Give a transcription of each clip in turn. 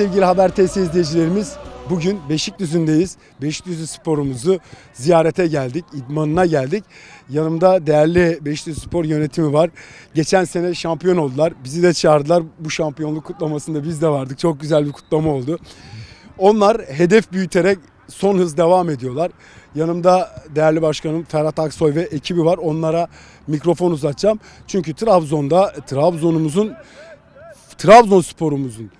sevgili Haber TS izleyicilerimiz. Bugün Beşikdüzü'ndeyiz. Beşikdüzü sporumuzu ziyarete geldik, idmanına geldik. Yanımda değerli Beşikdüzü Spor yönetimi var. Geçen sene şampiyon oldular. Bizi de çağırdılar. Bu şampiyonluk kutlamasında biz de vardık. Çok güzel bir kutlama oldu. Onlar hedef büyüterek son hız devam ediyorlar. Yanımda değerli başkanım Ferhat Aksoy ve ekibi var. Onlara mikrofon uzatacağım. Çünkü Trabzon'da Trabzon'umuzun Trabzonspor'umuzun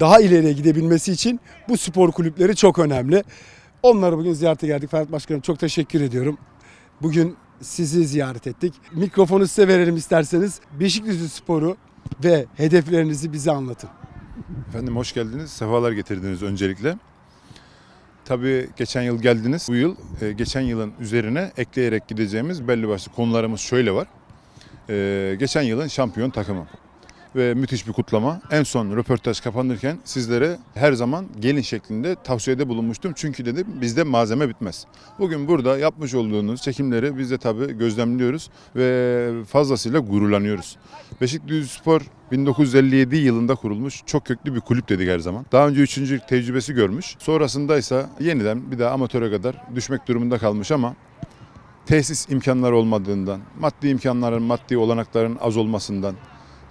daha ileriye gidebilmesi için bu spor kulüpleri çok önemli. Onları bugün ziyarete geldik. Ferhat Başkanım çok teşekkür ediyorum. Bugün sizi ziyaret ettik. Mikrofonu size verelim isterseniz. Beşikdüzü Sporu ve hedeflerinizi bize anlatın. Efendim hoş geldiniz. Sefalar getirdiniz öncelikle. Tabii geçen yıl geldiniz. Bu yıl e, geçen yılın üzerine ekleyerek gideceğimiz belli başlı konularımız şöyle var. E, geçen yılın şampiyon takımı ve müthiş bir kutlama. En son röportaj kapanırken sizlere her zaman gelin şeklinde tavsiyede bulunmuştum. Çünkü dedim bizde malzeme bitmez. Bugün burada yapmış olduğunuz çekimleri biz de tabii gözlemliyoruz ve fazlasıyla gururlanıyoruz. Beşikdüzü Spor 1957 yılında kurulmuş çok köklü bir kulüp dedik her zaman. Daha önce üçüncülük tecrübesi görmüş. Sonrasında ise yeniden bir daha amatöre kadar düşmek durumunda kalmış ama tesis imkanları olmadığından, maddi imkanların, maddi olanakların az olmasından,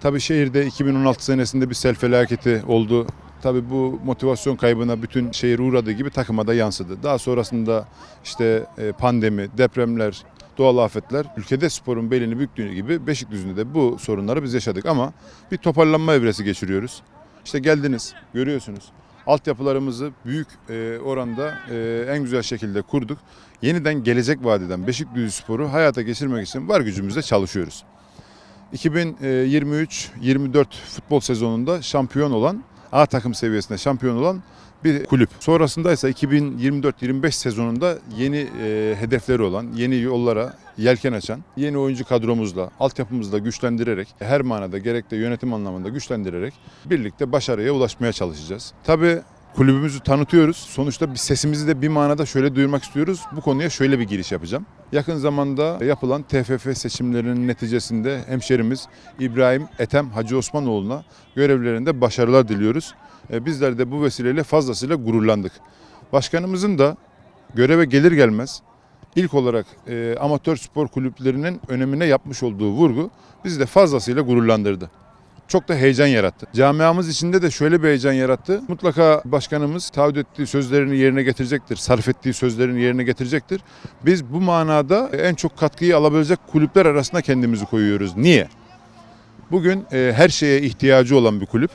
Tabii şehirde 2016 senesinde bir sel felaketi oldu. Tabii bu motivasyon kaybına bütün şehir uğradığı gibi takıma da yansıdı. Daha sonrasında işte e, pandemi, depremler, doğal afetler ülkede sporun belini büktüğü gibi Beşikdüzü'nde de bu sorunları biz yaşadık ama bir toparlanma evresi geçiriyoruz. İşte geldiniz, görüyorsunuz. Altyapılarımızı büyük e, oranda e, en güzel şekilde kurduk. Yeniden gelecek vadeden Beşikdüzü Sporu hayata geçirmek için var gücümüzle çalışıyoruz. 2023-24 futbol sezonunda şampiyon olan, A takım seviyesinde şampiyon olan bir kulüp. Sonrasında ise 2024-25 sezonunda yeni e, hedefleri olan, yeni yollara yelken açan, yeni oyuncu kadromuzla, altyapımızla güçlendirerek, her manada gerek yönetim anlamında güçlendirerek birlikte başarıya ulaşmaya çalışacağız. Tabii kulübümüzü tanıtıyoruz. Sonuçta bir sesimizi de bir manada şöyle duyurmak istiyoruz. Bu konuya şöyle bir giriş yapacağım. Yakın zamanda yapılan TFF seçimlerinin neticesinde hemşerimiz İbrahim Ethem Hacı Osmanoğlu'na görevlerinde başarılar diliyoruz. E, Bizler de bu vesileyle fazlasıyla gururlandık. Başkanımızın da göreve gelir gelmez ilk olarak e, amatör spor kulüplerinin önemine yapmış olduğu vurgu bizi de fazlasıyla gururlandırdı çok da heyecan yarattı. Camiamız içinde de şöyle bir heyecan yarattı. Mutlaka başkanımız taahhüt ettiği sözlerini yerine getirecektir. Sarf ettiği sözlerini yerine getirecektir. Biz bu manada en çok katkıyı alabilecek kulüpler arasında kendimizi koyuyoruz. Niye? Bugün e, her şeye ihtiyacı olan bir kulüp.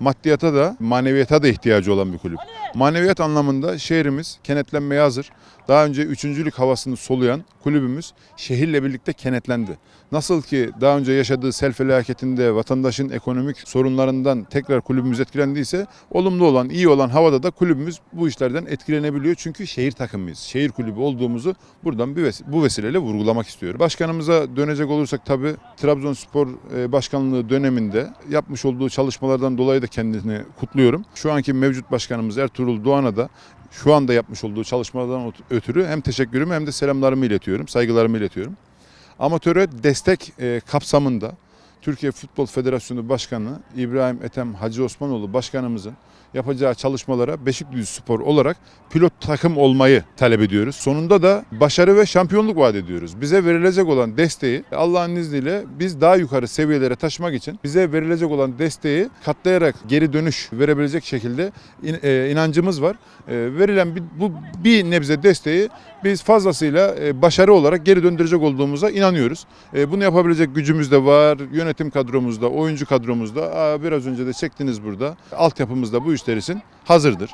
Maddiyata da maneviyata da ihtiyacı olan bir kulüp. Maneviyat anlamında şehrimiz kenetlenmeye hazır. Daha önce üçüncülük havasını soluyan kulübümüz şehirle birlikte kenetlendi. Nasıl ki daha önce yaşadığı sel felaketinde vatandaşın ekonomik sorunlarından tekrar kulübümüz etkilendiyse olumlu olan, iyi olan havada da kulübümüz bu işlerden etkilenebiliyor. Çünkü şehir takımıyız. Şehir kulübü olduğumuzu buradan bu vesileyle vurgulamak istiyorum. Başkanımıza dönecek olursak tabii Trabzonspor e, Başkanlığı döneminde yapmış olduğu çalışmalardan dolayı da kendisini kutluyorum. Şu anki mevcut başkanımız Ertuğrul Doğan'a da şu anda yapmış olduğu çalışmalardan ötürü hem teşekkürümü hem de selamlarımı iletiyorum, saygılarımı iletiyorum. Amatöre destek e, kapsamında Türkiye Futbol Federasyonu Başkanı İbrahim Ethem Hacı Osmanoğlu Başkanımızın yapacağı çalışmalara Beşikdüzü Spor olarak pilot takım olmayı talep ediyoruz. Sonunda da başarı ve şampiyonluk vaat ediyoruz. Bize verilecek olan desteği Allah'ın izniyle biz daha yukarı seviyelere taşımak için bize verilecek olan desteği katlayarak geri dönüş verebilecek şekilde e, inancımız var. E, verilen bu bir nebze desteği biz fazlasıyla e, başarı olarak geri döndürecek olduğumuza inanıyoruz. Bunu yapabilecek gücümüz de var. Yönetim kadromuzda, oyuncu kadromuzda. Biraz önce de çektiniz burada. Altyapımızda bu işler için hazırdır.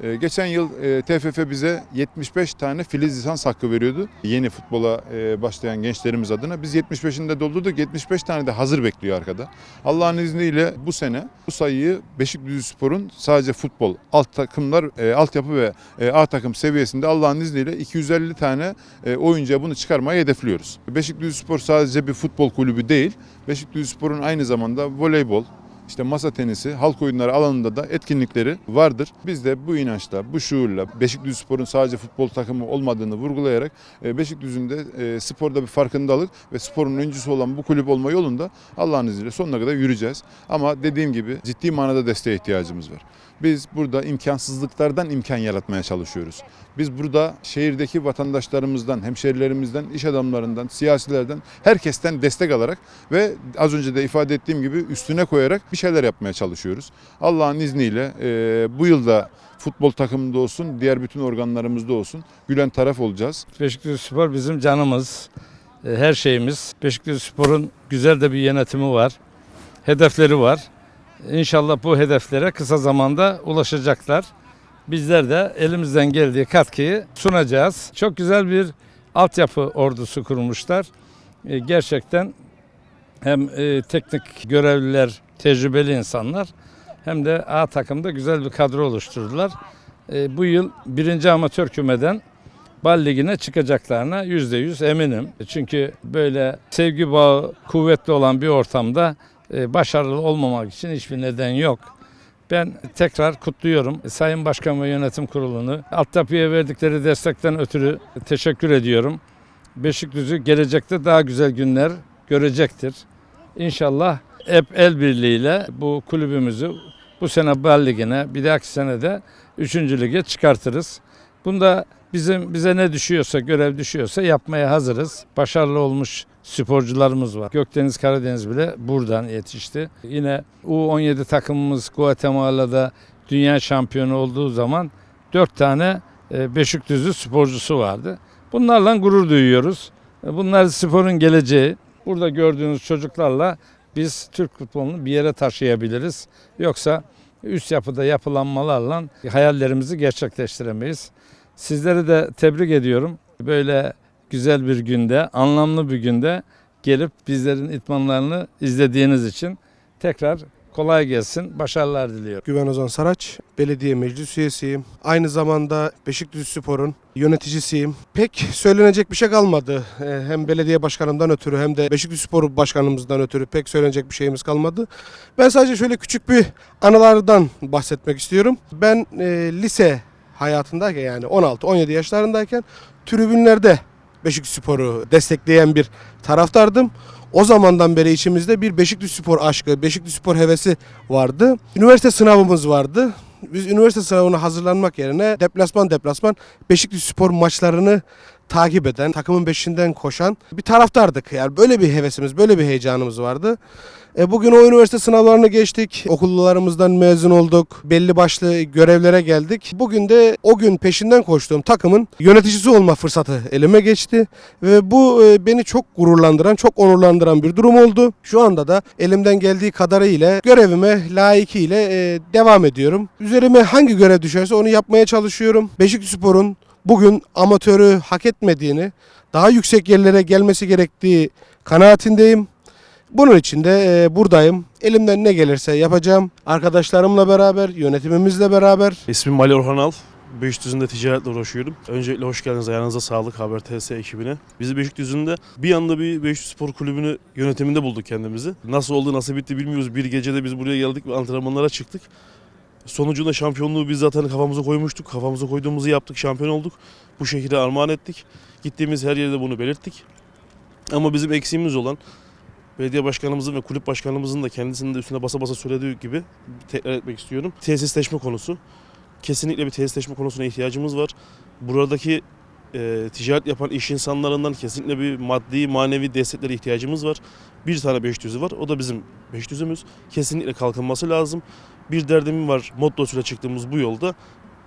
E, geçen yıl e, TFF bize 75 tane filiz lisans hakkı veriyordu. Yeni futbola e, başlayan gençlerimiz adına. Biz 75'ini de doldurduk. 75 tane de hazır bekliyor arkada. Allah'ın izniyle bu sene bu sayıyı Beşikdüzü Spor'un sadece futbol, alt takımlar, e, altyapı ve e, A takım seviyesinde Allah'ın izniyle 250 tane e, oyuncuya bunu çıkarmayı hedefliyoruz. Beşikdüzü Spor sadece bir futbol kulübü değil. Beşikdüzü Spor'un aynı zamanda voleybol, işte masa tenisi, halk oyunları alanında da etkinlikleri vardır. Biz de bu inançla, bu şuurla Beşikdüzü Spor'un sadece futbol takımı olmadığını vurgulayarak e, Beşikdüzü'nün de sporda bir farkındalık ve sporun öncüsü olan bu kulüp olma yolunda Allah'ın izniyle sonuna kadar yürüyeceğiz. Ama dediğim gibi ciddi manada desteğe ihtiyacımız var. Biz burada imkansızlıklardan imkan yaratmaya çalışıyoruz. Biz burada şehirdeki vatandaşlarımızdan, hemşerilerimizden, iş adamlarından, siyasilerden, herkesten destek alarak ve az önce de ifade ettiğim gibi üstüne koyarak bir şeyler yapmaya çalışıyoruz. Allah'ın izniyle e, bu yılda futbol takımında olsun, diğer bütün organlarımızda olsun gülen taraf olacağız. Beşiktaş Spor bizim canımız, e, her şeyimiz. Beşiktaş Spor'un güzel de bir yönetimi var, hedefleri var. İnşallah bu hedeflere kısa zamanda ulaşacaklar. Bizler de elimizden geldiği katkıyı sunacağız. Çok güzel bir altyapı ordusu kurmuşlar. E, Gerçekten hem e, teknik görevliler, tecrübeli insanlar hem de A takımda güzel bir kadro oluşturdular. E, Bu yıl birinci amatör kümeden Bal Ligi'ne çıkacaklarına yüzde yüz eminim. Çünkü böyle sevgi bağı kuvvetli olan bir ortamda başarılı olmamak için hiçbir neden yok. Ben tekrar kutluyorum Sayın Başkan ve Yönetim Kurulu'nu. Altyapıya verdikleri destekten ötürü teşekkür ediyorum. Beşikdüzü gelecekte daha güzel günler görecektir. İnşallah hep el birliğiyle bu kulübümüzü bu sene Bal Ligi'ne bir dahaki sene de 3. lige çıkartırız. Bunda bizim bize ne düşüyorsa, görev düşüyorsa yapmaya hazırız. Başarılı olmuş sporcularımız var. Gökdeniz Karadeniz bile buradan yetişti. Yine U17 takımımız Guatemala'da dünya şampiyonu olduğu zaman 4 tane e, Beşikdüzü sporcusu vardı. Bunlarla gurur duyuyoruz. E, Bunlar sporun geleceği. Burada gördüğünüz çocuklarla biz Türk futbolunu bir yere taşıyabiliriz. Yoksa üst yapıda yapılanmalarla hayallerimizi gerçekleştiremeyiz. Sizleri de tebrik ediyorum. Böyle güzel bir günde, anlamlı bir günde gelip bizlerin itmanlarını izlediğiniz için tekrar kolay gelsin, başarılar diliyorum. Güven Ozan Saraç, belediye meclis üyesiyim. Aynı zamanda Beşiktaş Spor'un yöneticisiyim. Pek söylenecek bir şey kalmadı. Ee, Hem belediye başkanımdan ötürü hem de Beşiktaş Spor başkanımızdan ötürü pek söylenecek bir şeyimiz kalmadı. Ben sadece şöyle küçük bir anılardan bahsetmek istiyorum. Ben e, lise hayatındayken yani 16-17 yaşlarındayken tribünlerde Beşiktaş Spor'u destekleyen bir taraftardım. O zamandan beri içimizde bir Beşiktaş Spor aşkı, Beşiktaş Spor hevesi vardı. Üniversite sınavımız vardı. Biz üniversite sınavına hazırlanmak yerine deplasman deplasman Beşiktaş Spor maçlarını takip eden, takımın peşinden koşan bir taraftardık. Yani böyle bir hevesimiz, böyle bir heyecanımız vardı. E, bugün o üniversite sınavlarını geçtik. Okullarımızdan mezun olduk. Belli başlı görevlere geldik. Bugün de o gün peşinden koştuğum takımın yöneticisi olma fırsatı elime geçti. Ve bu e, beni çok gururlandıran, çok onurlandıran bir durum oldu. Şu anda da elimden geldiği kadarıyla görevime layıkıyla e, devam ediyorum. Üzerime hangi görev düşerse onu yapmaya çalışıyorum. Beşiktaşspor'un bugün amatörü hak etmediğini, daha yüksek yerlere gelmesi gerektiği kanaatindeyim. Bunun için de e, buradayım. Elimden ne gelirse yapacağım. Arkadaşlarımla beraber, yönetimimizle beraber. İsmim Ali Orhan Al. Beşikdüzü'nde ticaretle uğraşıyorum. Öncelikle hoş geldiniz. Ayağınıza sağlık Haber TS ekibine. Bizi Beşikdüzü'nde bir anda bir Beşiktaş Spor Kulübü'nü yönetiminde bulduk kendimizi. Nasıl oldu, nasıl bitti bilmiyoruz. Bir gecede biz buraya geldik ve antrenmanlara çıktık. Sonucunda şampiyonluğu biz zaten kafamıza koymuştuk. Kafamıza koyduğumuzu yaptık, şampiyon olduk. Bu şekilde armağan ettik. Gittiğimiz her yerde bunu belirttik. Ama bizim eksiğimiz olan belediye başkanımızın ve kulüp başkanımızın da kendisinin de üstüne basa basa söylediği gibi tekrar etmek istiyorum. Tesisleşme konusu. Kesinlikle bir tesisleşme konusuna ihtiyacımız var. Buradaki e, ticaret yapan iş insanlarından kesinlikle bir maddi manevi desteklere ihtiyacımız var. Bir tane Beşikdüzü var. O da bizim Beşikdüzümüz. Kesinlikle kalkınması lazım. Bir derdimim var mottosuyla çıktığımız bu yolda.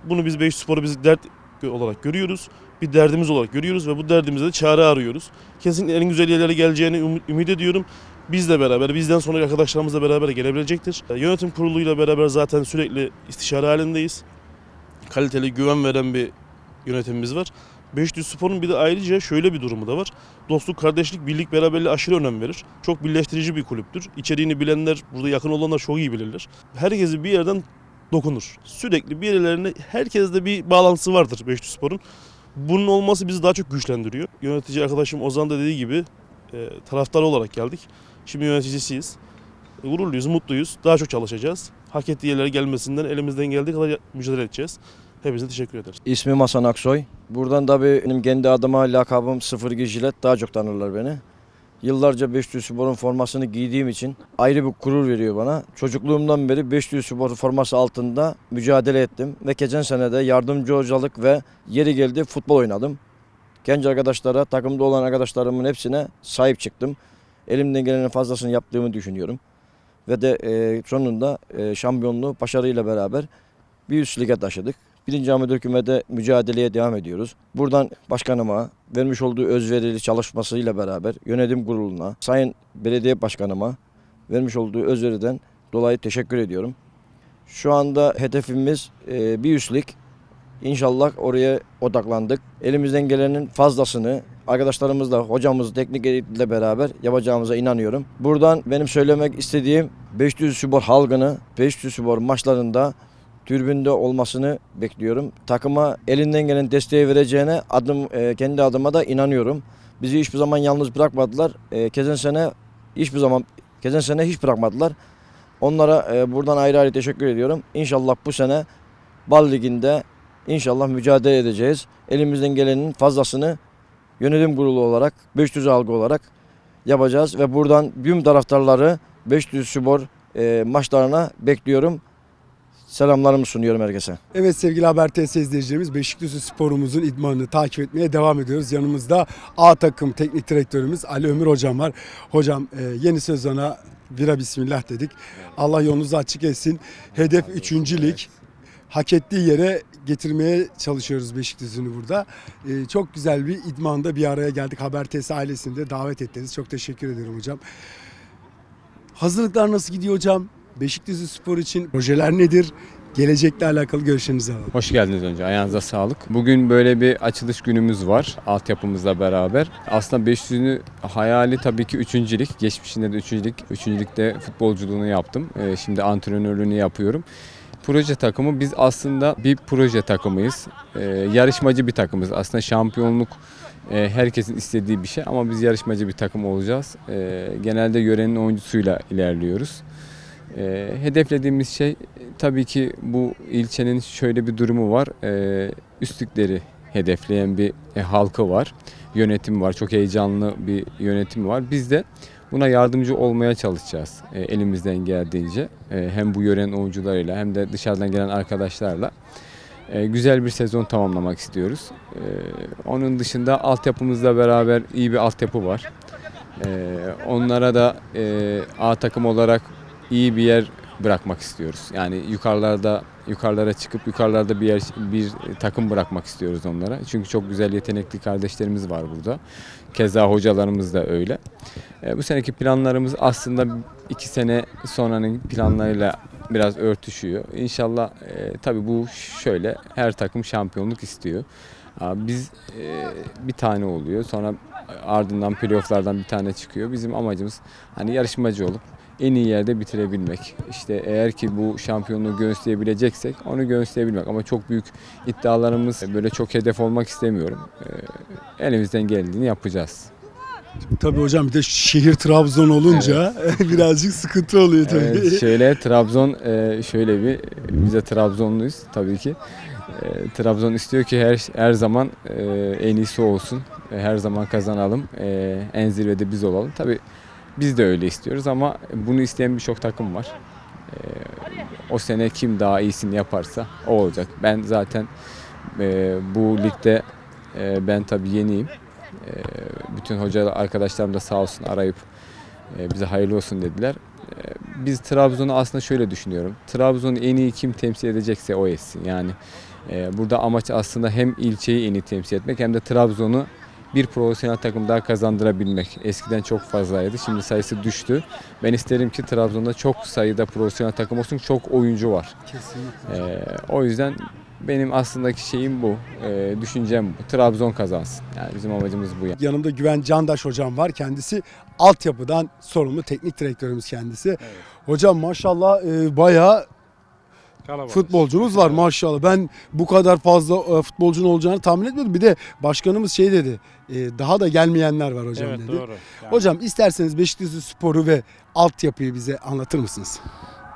Bunu biz Beşiktaşspor'u biz dert olarak görüyoruz. Bir derdimiz olarak görüyoruz ve bu derdimize de çare arıyoruz. Kesinlikle en güzel yerlere geleceğini ümit, ediyorum. Bizle beraber, bizden sonraki arkadaşlarımızla beraber gelebilecektir. Yönetim kuruluyla beraber zaten sürekli istişare halindeyiz. Kaliteli, güven veren bir yönetimimiz var. Beşiktaş Spor'un bir de ayrıca şöyle bir durumu da var. Dostluk, kardeşlik, birlik, beraberliğe aşırı önem verir. Çok birleştirici bir kulüptür. İçeriğini bilenler, burada yakın olanlar çok iyi bilirler. Herkesi bir yerden dokunur. Sürekli bir yerlerine, herkeste bir bağlantısı vardır Beşiktaş Spor'un. Bunun olması bizi daha çok güçlendiriyor. Yönetici arkadaşım Ozan da dediği gibi e, taraftar olarak geldik. Şimdi yöneticisiyiz. Gururluyuz, mutluyuz. Daha çok çalışacağız. Hak ettiği yerlere gelmesinden elimizden geldiği kadar mücadele edeceğiz. Hepinize teşekkür ederiz. İsmim Hasan Aksoy. Buradan da benim kendi adıma lakabım 02 jilet daha çok tanırlar beni. Yıllarca Beşiktaş Spor'un formasını giydiğim için ayrı bir gurur veriyor bana. Çocukluğumdan beri Beşiktaş Spor forması altında mücadele ettim ve geçen sene de yardımcı hocalık ve yeri geldi futbol oynadım. Genç arkadaşlara, takımda olan arkadaşlarımın hepsine sahip çıktım. Elimden gelenin fazlasını yaptığımı düşünüyorum. Ve de e, sonunda e, şampiyonluğu başarıyla beraber bir üst lige taşıdık. Birinci Ahmet Hükümet'e mücadeleye devam ediyoruz. Buradan başkanıma vermiş olduğu özverili çalışmasıyla beraber yönetim kuruluna, sayın belediye başkanıma vermiş olduğu özveriden dolayı teşekkür ediyorum. Şu anda hedefimiz e, bir üst lig. İnşallah oraya odaklandık. Elimizden gelenin fazlasını arkadaşlarımızla, hocamız, teknik ekiple beraber yapacağımıza inanıyorum. Buradan benim söylemek istediğim Beşiktaş Spor halkını Beşiktaş Spor maçlarında türbünde olmasını bekliyorum. Takıma elinden gelen desteği vereceğine adım e, kendi adıma da inanıyorum. Bizi hiçbir zaman yalnız bırakmadılar. E, geçen sene hiçbir zaman geçen sene hiç bırakmadılar. Onlara e, buradan ayrı ayrı teşekkür ediyorum. İnşallah bu sene Bal Ligi'nde inşallah mücadele edeceğiz. Elimizden gelenin fazlasını yönetim kurulu olarak, Beşiktaş halkı olarak yapacağız ve buradan tüm taraftarları Beşiktaş Spor e, maçlarına bekliyorum. Selamlarımı sunuyorum herkese. Evet sevgili Haber TS izleyicilerimiz Beşiktaş sporumuzun idmanını takip etmeye devam ediyoruz. Yanımızda A takım teknik direktörümüz Ali Ömür Hocam var. Hocam e, yeni sezona vira bismillah dedik. Allah yolunuzu açık etsin. Hedef 3. lig. Hak ettiği yere getirmeye çalışıyoruz Beşiktaş'ını burada. E, çok güzel bir idmanda bir araya geldik. Haber TS ailesini de davet ettiniz. Çok teşekkür ediyorum hocam. Hazırlıklar nasıl gidiyor hocam? Beşiktaş Spor için projeler nedir? Gelecekle alakalı görüşlerinizi alalım. Hoş geldiniz önce. Ayağınıza sağlık. Bugün böyle bir açılış günümüz var altyapımızla beraber. Aslında 500'ünü hayali tabii ki üçüncülük. Geçmişinde de üçüncülük. Üçüncülükte futbolculuğunu yaptım. Ee, Şimdi antrenörlüğünü yapıyorum. Proje takımı biz aslında bir proje takımıyız. Ee, yarışmacı bir takımız. Aslında şampiyonluk e, herkesin istediği bir şey ama biz yarışmacı bir takım olacağız. Ee, genelde yörenin oyuncusuyla ilerliyoruz. Ee, hedeflediğimiz şey tabii ki bu ilçenin şöyle bir durumu var. Ee, üstlükleri hedefleyen bir e, halkı var. Yönetim var. Çok heyecanlı bir yönetim var. Biz de buna yardımcı olmaya çalışacağız e, elimizden geldiğince. E, hem bu yörenin oyuncularıyla hem de dışarıdan gelen arkadaşlarla. E, güzel bir sezon tamamlamak istiyoruz. E, onun dışında altyapımızla beraber iyi bir altyapı var. E, onlara da e, A takım olarak iyi bir yer bırakmak istiyoruz. Yani yukarılarda yukarılara çıkıp yukarılarda bir yer bir takım bırakmak istiyoruz onlara. Çünkü çok güzel yetenekli kardeşlerimiz var burada. Keza hocalarımız da öyle. E, bu seneki planlarımız aslında iki sene sonranın planlarıyla biraz örtüşüyor. İnşallah e, tabii bu şöyle her takım şampiyonluk istiyor. Biz e, bir tane oluyor. Sonra ardından playofflardan bir tane çıkıyor. Bizim amacımız hani yarışmacı olup en iyi yerde bitirebilmek. İşte eğer ki bu şampiyonluğu göğüsleyebileceksek onu göğüsleyebilmek. Ama çok büyük iddialarımız böyle çok hedef olmak istemiyorum. Ee, elimizden geldiğini yapacağız. Tabii hocam bir de şehir Trabzon olunca birazcık sıkıntı oluyor tabii. Evet, şöyle Trabzon e, şöyle bir biz de Trabzonluyuz tabii ki. E, Trabzon istiyor ki her her zaman e, en iyisi olsun. Her zaman kazanalım. En zirvede biz olalım. Tabii biz de öyle istiyoruz ama bunu isteyen birçok takım var. E, O sene kim daha iyisini yaparsa o olacak. Ben zaten e, bu ligde e, ben tabii yeniyim. E, Bütün hoca arkadaşlarım da sağ olsun arayıp e, bize hayırlı olsun dediler. E, Biz Trabzon'u aslında şöyle düşünüyorum. Trabzon'u en iyi kim temsil edecekse o etsin. Yani e, burada amaç aslında hem ilçeyi en iyi temsil etmek hem de Trabzon'u bir profesyonel takım daha kazandırabilmek. Eskiden çok fazlaydı. Şimdi sayısı düştü. Ben isterim ki Trabzon'da çok sayıda profesyonel takım olsun. Çok oyuncu var. Kesinlikle. E, o yüzden benim aslındaki şeyim bu. E, düşüncem bu. Trabzon kazansın. Yani bizim amacımız bu. Yani. Yanımda Güven Candaş hocam var. Kendisi altyapıdan sorumlu teknik direktörümüz kendisi. Hocam maşallah e, bayağı Kalabalık. futbolcumuz var maşallah. Ben bu kadar fazla e, futbolcunun olacağını tahmin etmiyordum. Bir de başkanımız şey dedi. e, daha da gelmeyenler var hocam Evet dedi. doğru. Yani Hocam isterseniz Beşiktaş Sporu ve altyapıyı bize anlatır mısınız?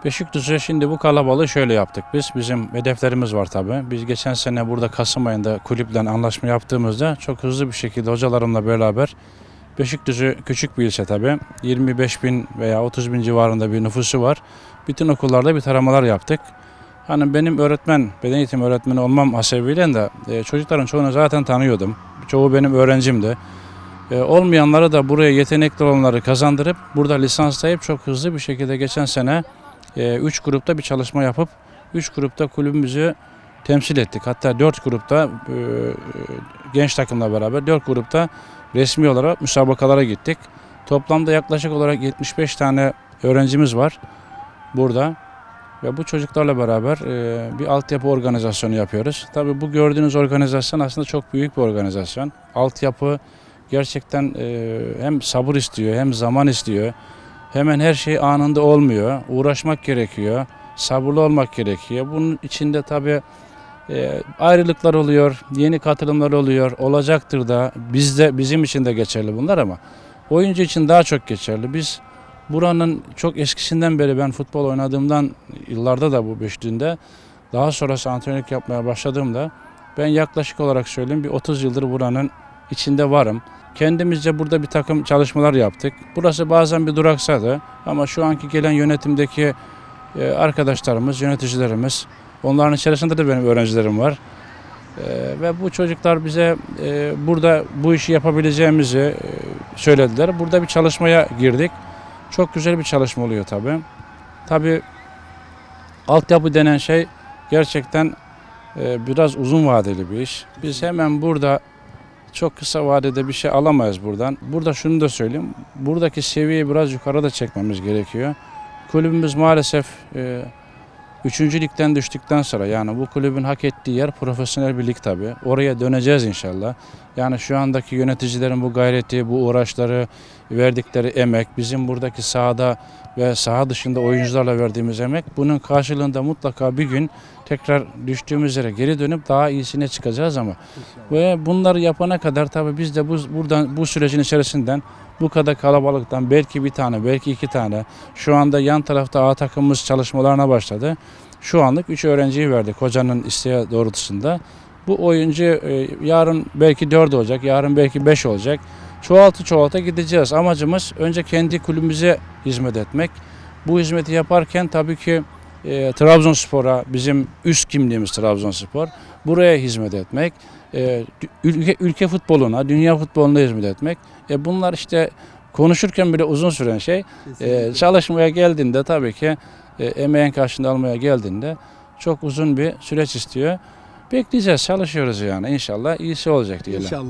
Beşiktaş'a şimdi bu kalabalığı şöyle yaptık biz. Bizim hedeflerimiz var tabii. Biz geçen sene burada Kasım ayında kulüple anlaşma yaptığımızda çok hızlı bir şekilde hocalarımla beraber Beşiktaş'ı küçük bir ilçe tabii. 25 bin veya 30 bin civarında bir nüfusu var. Bütün okullarda bir taramalar yaptık. Hani benim öğretmen, beden eğitim öğretmeni olmam hasebiyle de e, çocukların çoğunu zaten tanıyordum. Çoğu benim öğrencimdi. E, olmayanları da buraya yetenekli olanları kazandırıp burada lisanslayıp çok hızlı bir şekilde geçen sene 3 grupta bir çalışma yapıp 3 grupta kulübümüzü temsil ettik. Hatta 4 grupta e, genç takımla beraber 4 grupta resmi olarak müsabakalara gittik. Toplamda yaklaşık olarak 75 tane öğrencimiz var burada. Ve bu çocuklarla beraber e, bir altyapı organizasyonu yapıyoruz. Tabii bu gördüğünüz organizasyon aslında çok büyük bir organizasyon. Altyapı gerçekten e, hem sabır istiyor hem zaman istiyor. Hemen her şey anında olmuyor. Uğraşmak gerekiyor. Sabırlı olmak gerekiyor. Bunun içinde tabii e, ayrılıklar oluyor, yeni katılımlar oluyor, olacaktır da bizde bizim için de geçerli bunlar ama oyuncu için daha çok geçerli. Biz buranın çok eskisinden beri ben futbol oynadığımdan yıllarda da bu Beşiktaş'ta daha sonrası antrenörlük yapmaya başladığımda ben yaklaşık olarak söyleyeyim bir 30 yıldır buranın içinde varım. Kendimizce burada bir takım çalışmalar yaptık. Burası bazen bir duraksadı ama şu anki gelen yönetimdeki e, arkadaşlarımız, yöneticilerimiz, onların içerisinde de benim öğrencilerim var. E, Ve bu çocuklar bize e, burada bu işi yapabileceğimizi söylediler. Burada bir çalışmaya girdik. Çok güzel bir çalışma oluyor tabii. Tabii altyapı denen şey gerçekten e, biraz uzun vadeli bir iş. Biz hemen burada çok kısa vadede bir şey alamayız buradan. Burada şunu da söyleyeyim. Buradaki seviyeyi biraz yukarıda çekmemiz gerekiyor. Kulübümüz maalesef e, üçüncü ligden düştükten sonra yani bu kulübün hak ettiği yer profesyonel bir lig tabii. Oraya döneceğiz inşallah. Yani şu andaki yöneticilerin bu gayreti, bu uğraşları, verdikleri emek, bizim buradaki sahada ve saha dışında oyuncularla verdiğimiz emek bunun karşılığında mutlaka bir gün tekrar düştüğümüz yere geri dönüp daha iyisine çıkacağız ama ve bunları yapana kadar tabii biz de bu buradan bu sürecin içerisinden bu kadar kalabalıktan belki bir tane, belki iki tane. Şu anda yan tarafta A takımımız çalışmalarına başladı. Şu anlık 3 öğrenciyi verdik hocanın isteği doğrultusunda. Bu oyuncu e, yarın belki 4 olacak, yarın belki 5 olacak. Çoğaltı çoğalta gideceğiz. Amacımız önce kendi kulübümüze hizmet etmek. Bu hizmeti yaparken tabii ki e, Trabzonspor'a bizim üst kimliğimiz Trabzonspor. Buraya hizmet etmek, e, ülke, ülke futboluna, dünya futboluna hizmet etmek. E, bunlar işte konuşurken bile uzun süren şey. E, çalışmaya geldiğinde tabii ki e, emeğin karşılığını almaya geldiğinde çok uzun bir süreç istiyor. Bekleyeceğiz, çalışıyoruz yani. İnşallah iyisi olacak diyelim. İnşallah.